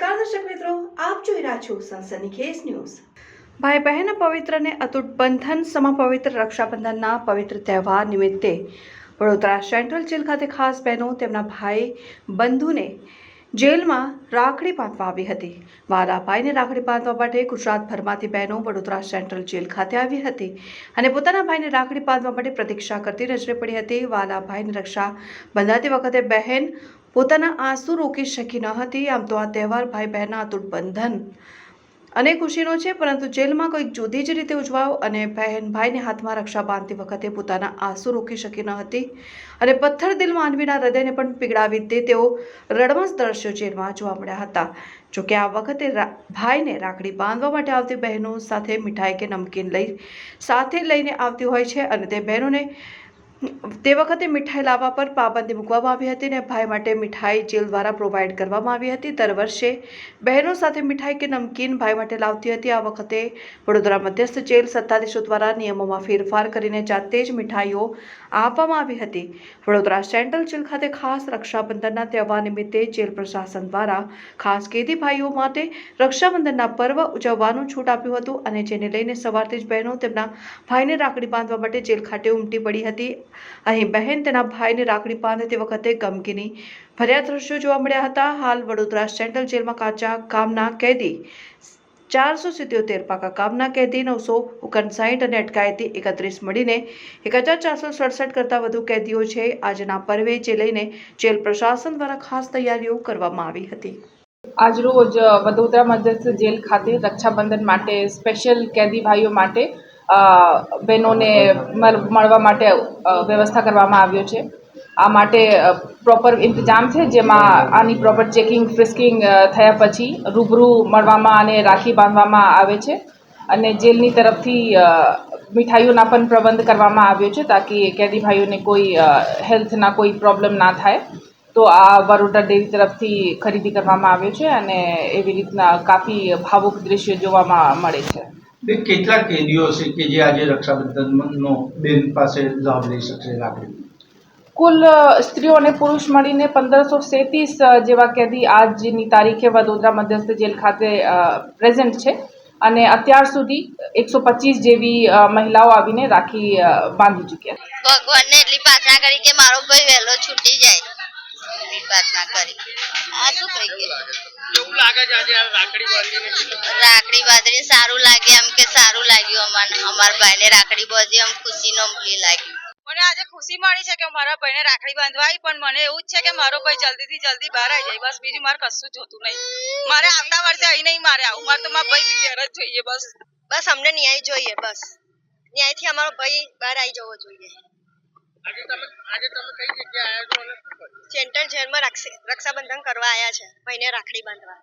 આપ જોઈ રહ્યા છો સનસનીખેજ ન્યૂઝ. ભાઈ બહેન પવિત્રને અતૂટ બંધન સમા પવિત્ર રક્ષાબંધનના પવિત્ર તહેવાર નિમિત્તે વડોદરા સેન્ટ્રલ જેલ ખાતે ખાસ બહેનો તેમના ભાઈ બંધુને જેલમાં રાખડી બાંધવા આવી હતી. વાલા ભાઈને રાખડી બાંધવા માટે ગુજરાતભરમાંથી બહેનો વડોદરા સેન્ટ્રલ જેલ ખાતે આવી હતી અને પોતાના ભાઈને રાખડી બાંધવા માટે પ્રતીક્ષા કરતી નજરે પડી હતી. વાલા ભાઈની રક્ષા બંધાતી વખતે બહેન પોતાના આંસુ રોકી શકી ન હતી. આમ તો આ તહેવાર ભાઈ બહેનના અતૂટ બંધન અને ખુશીનો છે, પરંતુ જેલમાં કોઈક જુદી જ રીતે ઉજવાઓ અને બહેન ભાઈને હાથમાં રક્ષા બાંધતી વખતે પોતાના આંસુ રોકી શકી ન હતી અને પથ્થર દિલ માનવીના હૃદયને પણ પીગળાવી દે તેઓ રડમસ દ્રશ્યો જેલમાં જોવા મળ્યા હતા. જોકે આ વખતે ભાઈને રાખડી બાંધવા માટે આવતી બહેનો સાથે મીઠાઈ કે નમકીન લઈ, સાથે લઈને આવતી હોય છે અને તે બહેનોને તે વખતે મીઠાઈ લાવવા પર પાબંદી મૂકવામાં આવી હતી અને ભાઈ માટે મીઠાઈ જેલ દ્વારા પ્રોવાઈડ કરવામાં આવી હતી. દર વર્ષે બહેનો સાથે મીઠાઈ કે નમકીન ભાઈ માટે લાવતી હતી. આ વખતે વડોદરા મધ્યસ્થ જેલ સત્તાધીશો દ્વારા નિયમોમાં ફેરફાર કરીને જાતે જ મીઠાઈઓ આપવામાં આવી હતી. વડોદરા સેન્ટ્રલ જેલ ખાતે ખાસ રક્ષાબંધનના તહેવાર નિમિત્તે જેલ પ્રશાસન દ્વારા ખાસ કેદી ભાઈઓ માટે રક્ષાબંધનના પર્વ ઉજવવાનું છૂટ આપ્યું હતું અને જેને લઈને સવારથી જ બહેનો તેમના ભાઈને રાખડી બાંધવા માટે જેલ ખાતે ઉમટી પડી હતી. અહીં બહેન તેના ભાઈને રાખડી બાંધે તે વખતે ગમગીની ભર્યા દ્રશ્યો જોવા મળ્યા હતા. હાલ વડોદરા સેન્ટ્રલ જેલમાં કાચા કામના કેદી, ચારસો સિત્યોતેર પાકા કામના કેદી, નવસો ઓગણસાઠ અને અટકાયતી એકત્રીસ મળીને એક હજાર ચારસો સડસઠ કરતાં વધુ કેદીઓ છે. આજના પર્વે જે લઈને જેલ પ્રશાસન દ્વારા ખાસ તૈયારીઓ કરવામાં આવી હતી. આજરોજ વડોદરા મધ્યસ્થ જેલ ખાતે રક્ષાબંધન માટે સ્પેશિયલ કેદી ભાઈઓ માટે બહેનોને મળ- મળવા માટે વ્યવસ્થા કરવામાં આવ્યો છે. આ માટે પ્રોપર ઇંતજામ છે, જેમાં આની પ્રોપર ચેકિંગ ફ્રિસ્કિંગ થયા પછી રૂબરૂ મળવામાં અને રાખી બાંધવામાં આવે છે. અને જેલની તરફથી મીઠાઈઓના પણ પ્રબંધ કરવામાં આવ્યો છે, તાકી કેદી ભાઈઓને કોઈ હેલ્થના કોઈ પ્રોબ્લેમ ના થાય. તો આ બરોડા ડેરી તરફથી ખરીદી કરવામાં આવ્યો છે અને એવી રીતના કાફી ભાવુક દ્રશ્યો જોવામાં મળે છે. કેટલા કેદીઓ છે કે જે આજે રક્ષાબંધનનો બેન પાસે લાભ લઈ શકશે રાખડી કુલ સ્ત્રીઓ અને પુરુષ મળીને પંદરસો સેતીસ જેવા કેદી આજની તારીખે વડોદરા મધ્યસ્થ જેલ ખાતે પ્રેઝન્ટ છે. અને અત્યાર સુધી એકસો પચીસ જેવી મહિલાઓ આવીને રાખી બાંધી ચૂક્યા ભગવાનને એટલી પ્રાર્થના કરી કે મારો ભાઈ વહેલો છૂટી જાય. પ્રાર્થના કરી. આ શું કહી લાગે છે આજે રાખડી બાંધીને રાખડી બાંધીને સારું લાગે એમ કે સારું લાગ્યું અમારે અમારા ભાઈને રાખડી બાંધી આમ ખુશીનો એ લાગ્યું. મને આજે ખુશી મળી છે કે મારા ભાઈને રાખડી બાંધવા પણ મને એવું જ છે કે મારો ભાઈ જલ્દીથી જલ્દી બહાર આવી જાય. બસ બીજું મારે કશું જોતું નહીં. મારે આવતા વર્ષે અહીં નહીં મારે આવું. મારે તો મારા ભાઈ બી ઘેર જ જોઈએ બસ. બસ અમને ન્યાય જોઈએ બસ. ન્યાયથી અમારો ભાઈ બહાર આવી જવો જોઈએ. આજે તમે આજે તમે કઈ જગ્યાએ આવ્યા છો? સેન્ટ્રલ જેલમાં રક્ષાબંધન કરવા આવ્યા છે ભાઈને રાખડી બાંધવા.